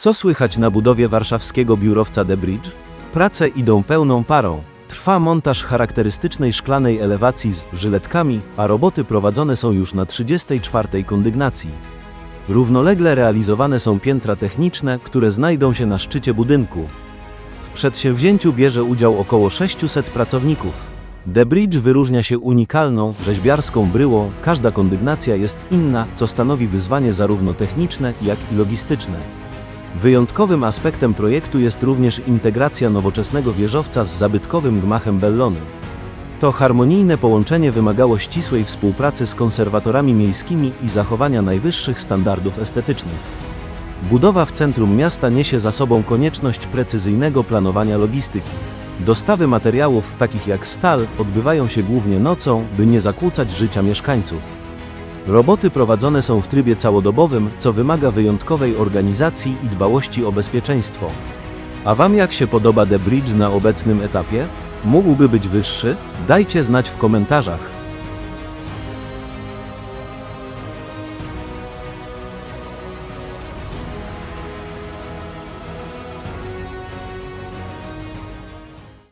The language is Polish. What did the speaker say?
Co słychać na budowie warszawskiego biurowca The Bridge? Prace idą pełną parą. Trwa montaż charakterystycznej szklanej elewacji z żyletkami, a roboty prowadzone są już na 34 kondygnacji. Równolegle realizowane są piętra techniczne, które znajdą się na szczycie budynku. W przedsięwzięciu bierze udział około 600 pracowników. The Bridge wyróżnia się unikalną, rzeźbiarską bryłą, każda kondygnacja jest inna, co stanowi wyzwanie zarówno techniczne, jak i logistyczne. Wyjątkowym aspektem projektu jest również integracja nowoczesnego wieżowca z zabytkowym gmachem Bellony. To harmonijne połączenie wymagało ścisłej współpracy z konserwatorami miejskimi i zachowania najwyższych standardów estetycznych. Budowa w centrum miasta niesie za sobą konieczność precyzyjnego planowania logistyki. Dostawy materiałów, takich jak stal, odbywają się głównie nocą, by nie zakłócać życia mieszkańców. Roboty prowadzone są w trybie całodobowym, co wymaga wyjątkowej organizacji i dbałości o bezpieczeństwo. A Wam jak się podoba The Bridge na obecnym etapie? Mógłby być wyższy? Dajcie znać w komentarzach.